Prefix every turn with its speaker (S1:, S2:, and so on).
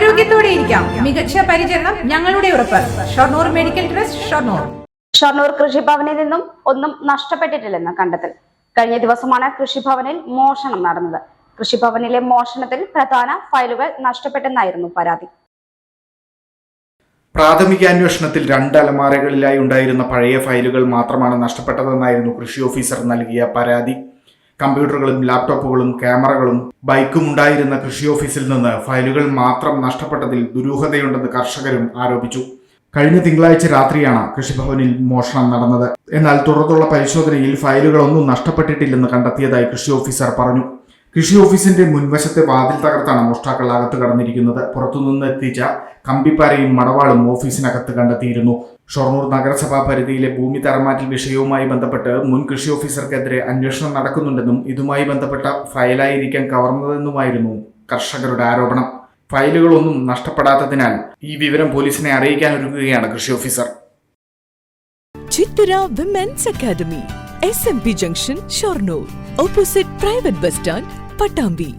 S1: ആരോഗ്യത്തോടെ ഇരിക്കാം. മികച്ച പരിചരണം ഞങ്ങളുടെ ഉറപ്പ്. Shoranur medical trust Shoranur.
S2: Shoranur കൃഷിഭവനിൽ നിന്നും ഒന്നും നഷ്ടപ്പെട്ടിട്ടില്ലെന്ന് കണ്ടെത്തൽ. കഴിഞ്ഞ ദിവസമാണ് കൃഷിഭവനിൽ മോഷണം നടന്നത്. കൃഷിഭവനിലെ മോഷണത്തിൽ പ്രധാന ഫയലുകൾ നഷ്ടപ്പെട്ടെന്നായിരുന്നു പരാതി.
S3: പ്രാഥമിക അന്വേഷണത്തിൽ രണ്ട് അലമാരകളിലായി ഉണ്ടായിരുന്ന പഴയ ഫയലുകൾ മാത്രമാണ് നഷ്ടപ്പെട്ടതെന്നായിരുന്നു കൃഷി ഓഫീസർ നൽകിയ പരാതി. കമ്പ്യൂട്ടറുകളും ലാപ്ടോപ്പുകളും ക്യാമറകളും ബൈക്കും ഉണ്ടായിരുന്ന കൃഷി ഓഫീസിൽ നിന്ന് ഫയലുകൾ മാത്രം നഷ്ടപ്പെട്ടതിൽ ദുരൂഹതയുണ്ടെന്ന് കർഷകരും ആരോപിച്ചു. കഴിഞ്ഞ തിങ്കളാഴ്ച രാത്രിയാണ് കൃഷിഭവനിൽ മോഷണം നടന്നത്. എന്നാൽ തുടർന്നുള്ള പരിശോധനയിൽ ഫയലുകളൊന്നും നഷ്ടപ്പെട്ടിട്ടില്ലെന്ന് കണ്ടെത്തിയതായി കൃഷി ഓഫീസർ പറഞ്ഞു. കൃഷി ഓഫീസിന്റെ മുൻവശത്തെ വാതിൽ തകർത്താണ് മോഷ്ടാക്കൾ അകത്ത് കടന്നിരിക്കുന്നത്. പുറത്തുനിന്ന് എത്തിച്ച കമ്പിപ്പാരയും മടവാളും ഓഫീസിനകത്ത് കണ്ടെത്തിയിരുന്നു. ഷൊർണൂർ നഗരസഭാ പരിധിയിലെ ഭൂമി തറമാറ്റൽ വിഷയവുമായി ബന്ധപ്പെട്ട് മുൻ കൃഷി ഓഫീസർക്കെതിരെ അന്വേഷണം നടക്കുന്നുണ്ടെന്നും ഇതുമായി ബന്ധപ്പെട്ട ഫയലായിരിക്കാൻ കവർന്നതെന്നുമായിരുന്നു കർഷകരുടെ ആരോപണം. ഫയലുകളൊന്നും നഷ്ടപ്പെടാത്തതിനാൽ ഈ വിവരം പോലീസിനെ അറിയിക്കാൻ ഒരുങ്ങുകയാണ് കൃഷി officer.
S4: Chithara women's academy S M P junction Shoranur opposite private bus stand Pattambi